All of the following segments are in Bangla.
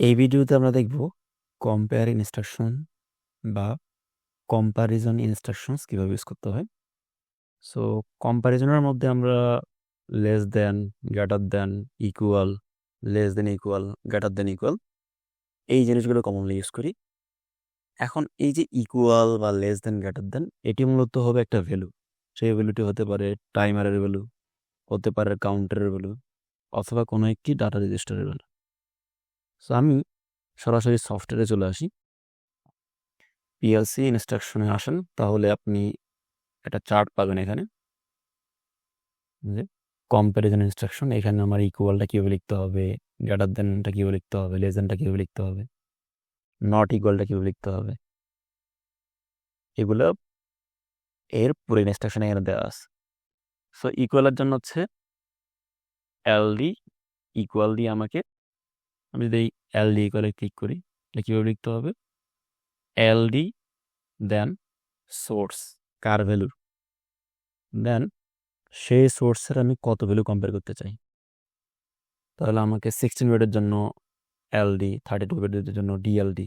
এই ভিডিওতে আমরা দেখব কম্পেয়ার ইনস্ট্রাকশন বা কম্প্যারিজন ইনস্ট্রাকশনস কীভাবে ইউজ করতে হয়। সো কম্প্যারিজনের মধ্যে আমরা less than greater than equal less than equal greater than equal এই জিনিসগুলো কমনলি ইউজ করি। এখন এই যে ইকুয়াল বা লেস দেন গ্রেটার দেন এটি মূলত হবে একটা ভ্যালু সেই ভ্যালুটি হতে পারে টাইমারের ভ্যালু হতে পারে কাউন্টারের ভ্যালু অথবা কোনো একটি ডাটা রেজিস্টারের ভ্যালু সো আমি সরাসরি সফটওয়্যারে চলে আসি। পিএলসি ইনস্ট্রাকশনে আসেন, তাহলে আপনি একটা চার্ট পাবেন এখানে। কম্প্যারিজন ইনস্ট্রাকশন এখানে আমার ইকুয়ালটা কীভাবে লিখতে হবে গ্রেটার দেনটা কীভাবে লিখতে হবে লেজেনটা কীভাবে লিখতে হবে নট ইকুয়ালটা কীভাবে লিখতে হবে। এগুলো এর পুরো ইনস্ট্রাকশন এখানে দেওয়া আছে। সো ইকুয়ালের জন্য হচ্ছে এলডি ইকুয়াল দিয়ে আমাকে আমি যদি এই এল ডি করে ক্লিক করি, এটা কীভাবে লিখতে হবে? এল ডি দেন সোর্স কার ভ্যালুর দেন সেই সোর্সের আমি কত ভ্যালু কম্পেয়ার করতে চাই? তাহলে আমাকে সিক্সটিন বিটের জন্য এলডি থার্টি টু বিটের জন্য ডিএলডি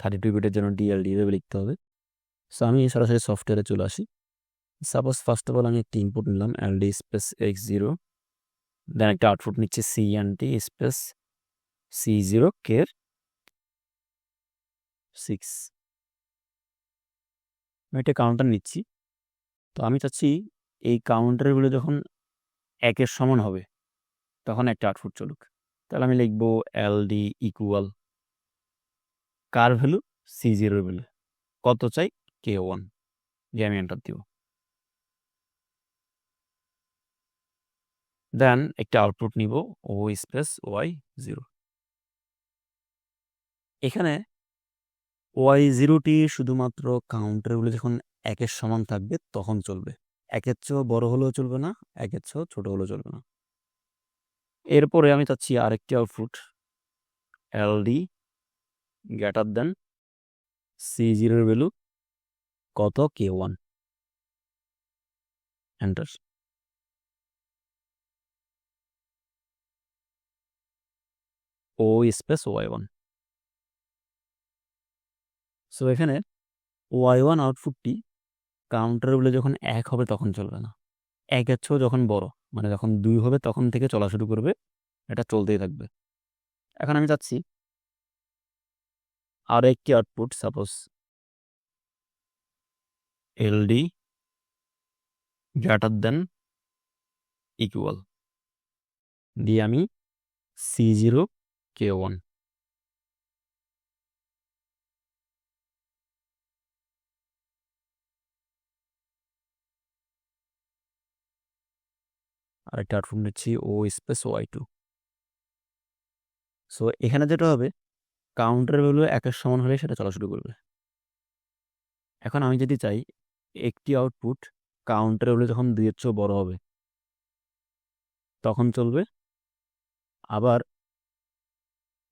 থার্টি টু বিটের জন্য ডিএলডি এভাবে লিখতে হবে। সো আমি সরাসরি সফটওয়্যারে চলে আসি। সাপোজ ফার্স্ট অফ অল আমি একটি ইনপুট নিলাম LD space X zero then একটা আউটপুট নিচ্ছে C N T space C zero কের সিক্স আমি একটা কাউন্টার নিচ্ছি। তো আমি চাচ্ছি এই কাউন্টারগুলো যখন একের সমান হবে, তখন একটা আউটপুট চলুক। তাহলে আমি লিখব এল ডি ইকুয়াল কার ভ্যালু সি জিরোর ভ্যালু কত চাই? কে ওয়ান যে আমি এন্টার দিব। দেন একটা আউটপুট নিব ও স্পেস ওয়াই জিরো এখানে ওয়াই জিরোটি শুধুমাত্র কাউন্টারগুলো যখন একের সমান থাকবে তখন চলবে। একের চেয়েও বড় হলেও চলবে না, একের চেয়েও ছোট হলেও চলবে না। এরপরে আমি চাচ্ছি আরেকটি output LD greater than C জিরোর ভ্যালু কত K one enter O space Y one so এখানে ওয়াই ওয়ান আউটপুটটি কাউন্টারগুলো যখন এক হবে তখন চলবে না। একের চেয়েও যখন বড় মানে যখন দুই হবে তখন থেকে চলা শুরু করবে, এটা চলতেই থাকবে। এখন আমি চাচ্ছি আরও একটি output suppose LD greater than equal দিয়ে আমি সি জিরো কে ওয়ান আরেকটা আউটপুট নিচ্ছি O space Y two so এখানে যেটা হবে কাউন্টার ভ্যালু একের সমান হলে সেটা চলা শুরু করবে। এখন আমি যদি চাই, একটি আউটপুট কাউন্টার ভ্যালু যখন দুইয়ের চেয়েও বড় হবে, তখন চলবে, আবার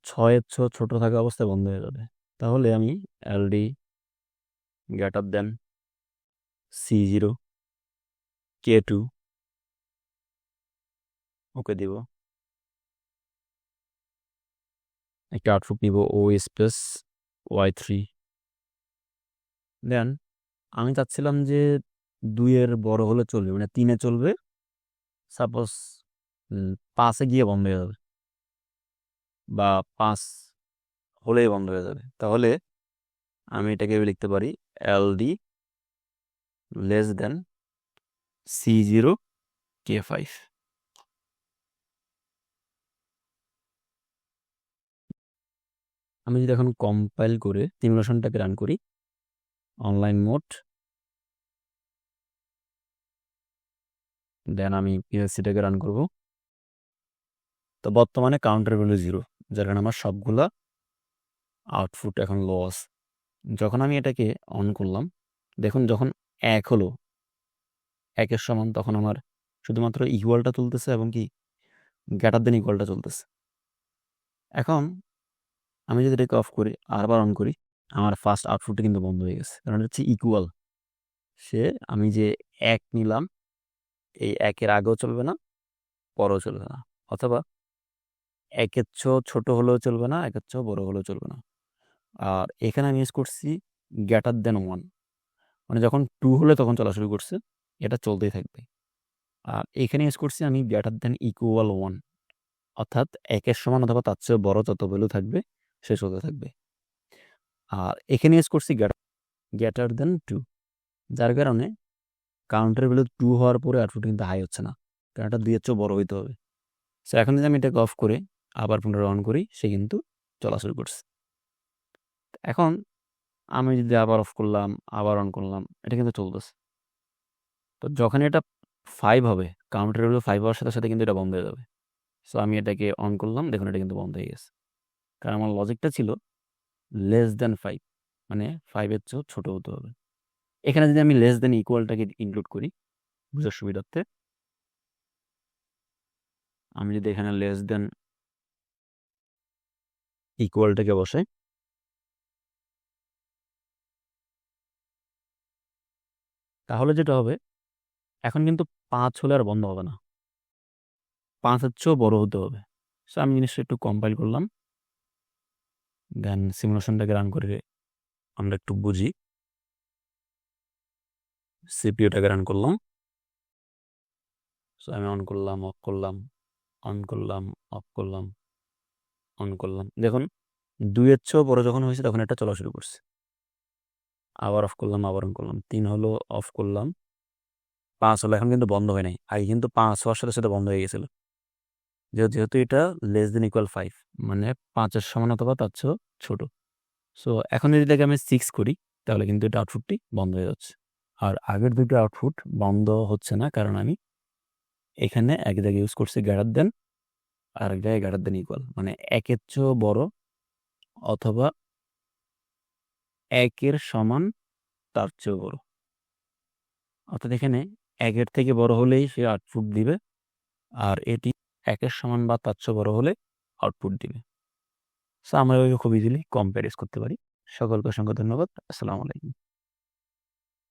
ছয়ের ছ ছোট থাকা অবস্থায় বন্ধ হয়ে যাবে। তাহলে আমি LD greater than C zero K two okay দিব। একটা আউটপুট নিব O space Y three then আমি চাচ্ছিলাম যে দুইয়ের বড় হলে চলবে মানে তিনে চলবে সাপোজ পাঁচে গিয়ে বন্ধ হয়ে যাবে বা পাঁচ হলেই বন্ধ হয়ে যাবে। তাহলে আমি এটাকে লিখতে পারি L D less than C zero K five আমি যদি এখন কম্পাইল করে সিমুলেশনটাকে রান করি অনলাইন মোড দেন আমি পিএসসিটাকে রান করব। তো বর্তমানে কাউন্টার ভ্যালু জিরো যার কারণে আমার সবগুলা আউটপুট এখন লস যখন আমি এটাকে অন করলাম, দেখুন যখন এক হলো, একের সমান তখন আমার শুধুমাত্র ইকুয়ালটা তুলতেছে এবং কি গ্যাটার দেন ইকুয়ালটা চলতেছে। এখন আমি যদি এটাকে অফ করি, আরবার অন করি, আমার ফার্স্ট আউটপুটটা কিন্তু বন্ধ হয়ে গেছে। কারণ হচ্ছে ইকুয়াল সে আমি যে এক নিলাম, এই একের আগেও চলবে না, পরেও চলবে না। অথবা একের চেয়েও ছোট হলেও চলবে না, একের চেয়েও বড় হলেও চলবে না। আর এখানে আমি ইউজ করছি গ্যাটার দেন ওয়ান মানে যখন টু হলে তখন চলা শুরু করছে, এটা চলতেই থাকবে। আর এখানে ইউজ করছি আমি গ্রেটার দেন ইকুয়াল ওয়ান অর্থাৎ একের সমান অথবা তার চেয়ে বড় যত ভ্যালু থাকবে সে চলতে থাকবে। আর এখানে ইউজ করছি গ্রেটার দেন টু যার কারণে কাউন্টার ভ্যালু টু হওয়ার পরে আউটপুট কিন্তু হাই হচ্ছে না, কারণ এটা দুইয়ের চেয়েও বড় হইতে হবে। সো এখন যদি আমি এটাকে অফ করে আবার পুনরায় অন করি, সে কিন্তু চলা শুরু করছে। এখন আমি যদি আবার অফ করলাম, আবার অন করলাম, এটা কিন্তু চলতেছে। তো যখন এটা ফাইভ হবে কাউন্টার ভ্যালু ফাইভ হওয়ার সাথে সাথে কিন্তু এটা বন্ধ হয়ে যাবে। সো আমি এটাকে অন করলাম, দেখুন এটা কিন্তু বন্ধ হয়ে গেছে। কারণ আমার লজিকটা ছিল লেস দেন ফাইভ মানে ফাইভের চেয়েও ছোটো হতে হবে। এখানে যদি আমি লেস দেন ইকুয়ালটাকে ইনক্লুড করি, বুঝার সুবিধার্থে, আমি যদি এখানে লেস দেন ইকুয়ালটাকে বসাই, তাহলে যেটা হবে, এখন কিন্তু পাঁচ হলে আর বন্ধ হবে না। পাঁচের চেয়েও বড় হতে হবে। সো আমি জিনিসটা একটু কম্পাইল করলাম। দেন সিমুলেশনটাকে রান করে আমরা একটু বুঝি। সিপিওটাকে রান করলাম। সো আমি অন করলাম অফ করলাম অন করলাম অফ করলাম অন করলাম। দেখুন, দুইয়ের চেয়েও বড় যখন হয়েছে তখন এটা চলা শুরু করছে। আবার অফ করলাম, আবার অন করলাম। তিন হলো অফ করলাম। পাঁচ হলো, এখন কিন্তু বন্ধ হয় নাই। আগে কিন্তু পাঁচ হওয়ার সাথে সাথে বন্ধ হয়ে গেছিল। যেহেতু এটা লেস দেন ইকুয়াল ফাইভ মানে পাঁচের সমান অথবা তার চেয়েও ছোটো। সো এখন যদি এটাকে আমি সিক্স করি, তাহলে কিন্তু এটা আউটপুটটি বন্ধ হয়ে যাচ্ছে। আর আগের দুটো আউটপুট বন্ধ হচ্ছে না, কারণ আমি এখানে এক জায়গায় ইউজ করছি গ্যারার দেন আর এক জায়গায় গ্যারার দেন ইকুয়াল মানে একের চেয়েও বড় অথবা একের সমান তার চেয়েও বড়। অর্থাৎ এখানে একের থেকে বড় হলেই সে আউটপুট দিবে, আর এটি একের সমান বা তার চেয়ে বড় হলে আউটপুট দিবে। সো আমরা খুব ইজিলি কম্প্যারিজ করতে পারি। সকলকে অসংখ্য ধন্যবাদ। আসসালামু আলাইকুম।